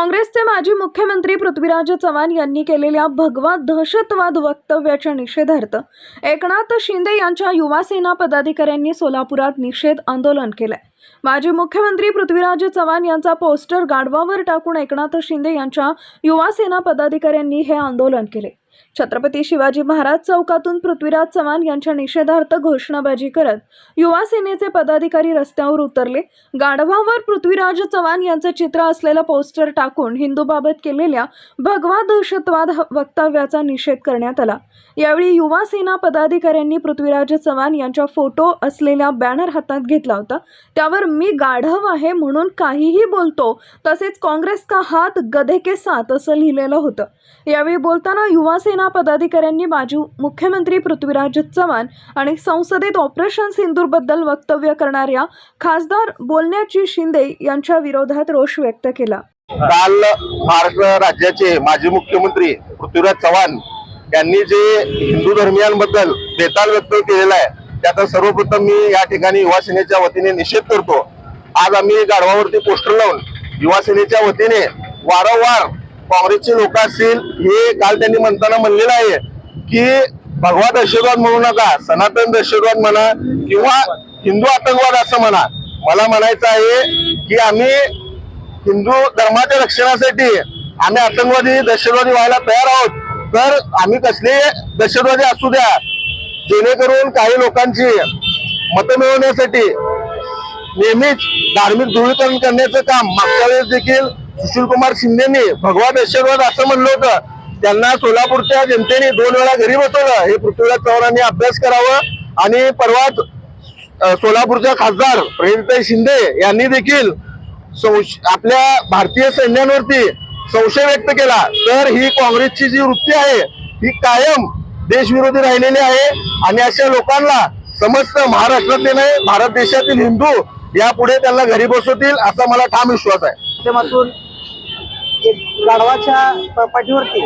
काँग्रेसचे माजी मुख्यमंत्री पृथ्वीराज चव्हाण यांनी केलेल्या भगवा दहशतवाद वक्तव्याच्या निषेधार्थ एकनाथ शिंदे यांच्या युवा सेना पदाधिकाऱ्यांनी सोलापुरात निषेध आंदोलन केलंय. माजी मुख्यमंत्री पृथ्वीराज चव्हाण यांचा पोस्टर गाढवावर टाकून एकनाथ शिंदे यांच्या युवा सेना पदाधिकाऱ्यांनी हे आंदोलन केले. छत्रपती शिवाजी महाराज चौकातून पृथ्वीराज चव्हाण यांच्या निषेधार्थ घोषणाबाजी करत युवा सेनेचे पदाधिकारी रस्त्यावर उतरले. गाढवावर पृथ्वीराज चव्हाण यांचं चित्र असलेलं पोस्टर टाकून हिंदूबाबत केलेल्या भगवा दहशतवाद वक्तव्याचा निषेध करण्यात आला. यावेळी युवा सेना पदाधिकाऱ्यांनी पृथ्वीराज चव्हाण यांच्या फोटो असलेला बॅनर हातात घेतला होता. त्यावर मी गाढव आहे म्हणून काहीही बोलतो. तसेच काँग्रेस का हात गधे के साथ असं लिहिलेलं होतं. यावेळी बोलताना युवा सेना पदाधिकाऱ्यांनी माजी मुख्यमंत्री पृथ्वीराज चव्हाण आणि संसदेत ऑपरेशन सिंदूरबद्दल वक्तव्य करणाऱ्या खासदार बोलण्याची शिंदे यांच्या विरोधात रोष व्यक्त केला. काल महाराष्ट्र राज्याचे माजी मुख्यमंत्री पृथ्वीराज चव्हाण यांनी जे हिंदू धर्मियांबद्दल बेताल व्यक्त केलेला आहे त्याचा सर्वप्रथम मी या ठिकाणी युवा सेनेच्या वतीने निषेध करतो. आज आम्ही गाढवावरती पोस्टर लावून युवा सेनेच्या वतीने वारंवार काँग्रेसचे लोक असतील हे काल त्यांनी म्हणताना म्हणलेलं आहे की भगवा दहशतवाद म्हणू नका सनातन दहशतवाद म्हणा किंवा हिंदू आतंकवाद असं म्हणा. मला म्हणायचं आहे की आम्ही हिंदू धर्माच्या रक्षणासाठी आम्ही आतंकवादी दहशतवादी व्हायला तयार आहोत. तर आम्ही कसले दहशतवादी असू द्या. जेणेकरून काही लोकांची मतं मिळवण्यासाठी नेहमीच धार्मिक ध्रुवीकरण करण्याचं काम मागच्या वेळेस देखील सुशील कुमार शिंदेनी भगवा दहशतवाद असं म्हणलं होतं त्यांना सोलापूरच्या जनतेने दोन वेळा घरी बसवलं. हे पृथ्वीराज चव्हाणांनी अभ्यास करावं आणि परवाच सोलापूरच्या खासदार प्रेमताई शिंदे यांनी देखील संश- आपल्या भारतीय सैन्यांवरती संशय व्यक्त केला. तर ही काँग्रेसची जी वृत्ती आहे ही कायम देशविरोधी राहिलेली आहे आणि अशा लोकांना समस्त महाराष्ट्रातले नाही भारत देशातील हिंदू यापुढे त्यांना घरी बसवतील असा मला ठाम विश्वास आहे. माध्यमातून गाढवाच्या प- पाठीवरती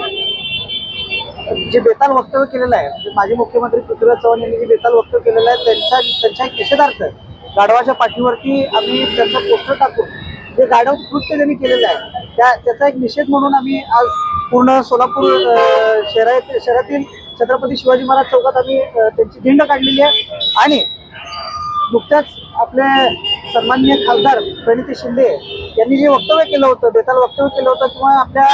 जे बेताल वक्तव्य केलेलं आहे म्हणजे माजी मुख्यमंत्री पृथ्वीराज चव्हाण यांनी जे बेताल वक्तव्य केलेलं आहे त्यांच्या त्यांच्या एक निषेधार्थ गाढवाच्या पाठीवरती आम्ही त्यांचं पोस्टर टाकून जे गाढव कृत्य त्यांनी केलेलं आहे त्या त्याचा एक निषेध म्हणून आम्ही आज पूर्ण सोलापूर शहरा शहरात शहरातील छत्रपती शिवाजी महाराज चौकात आम्ही त्यांची दिंड काढलेली आहे. आणि नुकत्याच आपले सन्मान्य खासदार प्रणिती शिंदे यांनी जे वक्तव्य केलं होतं बेताल वक्तव्य केलं होतं किंवा आपल्या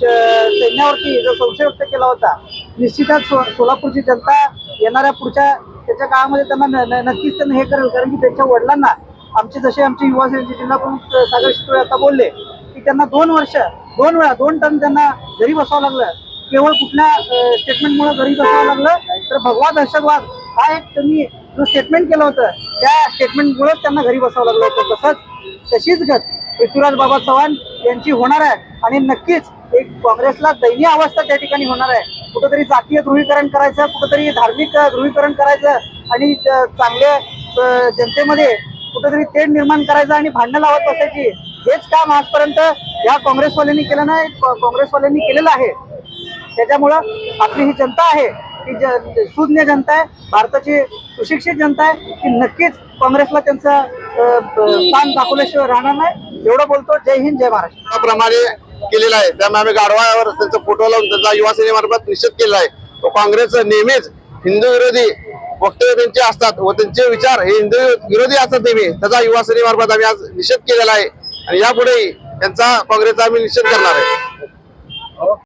सैन्यावरती जो संशय व्यक्त केला होता निश्चितच सो सोलापूरची जनता येणाऱ्या पुढच्या त्याच्या काळामध्ये त्यांना न- नक्कीच त्यांना हे करेल. कारण की त्यांच्या वडिलांना आमचे जसे आमचे युवा सेनेचे जिल्हा प्रमुख सागर शितोळे आता बोलले की त्यांना दोन वर्ष दोन वेळा दोन टन त्यांना घरी बसावं लागलं. केवळ कुठल्या स्टेटमेंटमुळे घरी बसावं लागलं तर भगवा दहशतवाद हा एक त्यांनी जो स्टेटमेंट केलं होतं त्या स्टेटमेंटमुळेच त्यांना घरी बसावं लागलं होतं. तसंच तशीच गत पृथ्वीराज बाबा चव्हाण यांची होणार आहे. आणि नक्कीच एक काँग्रेसला दयनीय अवस्था त्या ठिकाणी होणार आहे. कुठंतरी जातीय ध्रुवीकरण करायचं कुठंतरी धार्मिक ध्रुवीकरण करायचं आणि चांगल्या जनतेमध्ये कुठंतरी तेढ निर्माण करायचं आणि भांडणं लावत बसायची. हेच काम आजपर्यंत या काँग्रेसवाल्यांनी केलं नाही काँग्रेसवाल्यांनी केलेलं आहे. त्याच्यामुळं आपली ही जनता आहे. की सुज्ञ जनता आहे भारताची सुशिक्षित जनता आहे की नक्कीच काँग्रेसला त्यांचा स्थान दाखवल्याशिवाय राहणार नाही. एवढं बोलतो जय हिंद जय महाराष्ट्र. प्रमाणे केलेला आहे. त्यामुळे आम्ही गाढवावर त्यांचा फोटो लावून त्यांचा युवा सेनेमार्फत निषेध केलेला आहे. तो काँग्रेस नेहमीच हिंदू विरोधी वक्तव्य त्यांचे असतात व त्यांचे विचार हे हिंदू विरोधी असतात नेहमी. त्याचा युवा सेनेमार्फत आम्ही आज निषेध केलेला आहे. आणि यापुढेही त्यांचा काँग्रेसचा आम्ही निषेध करणार आहे.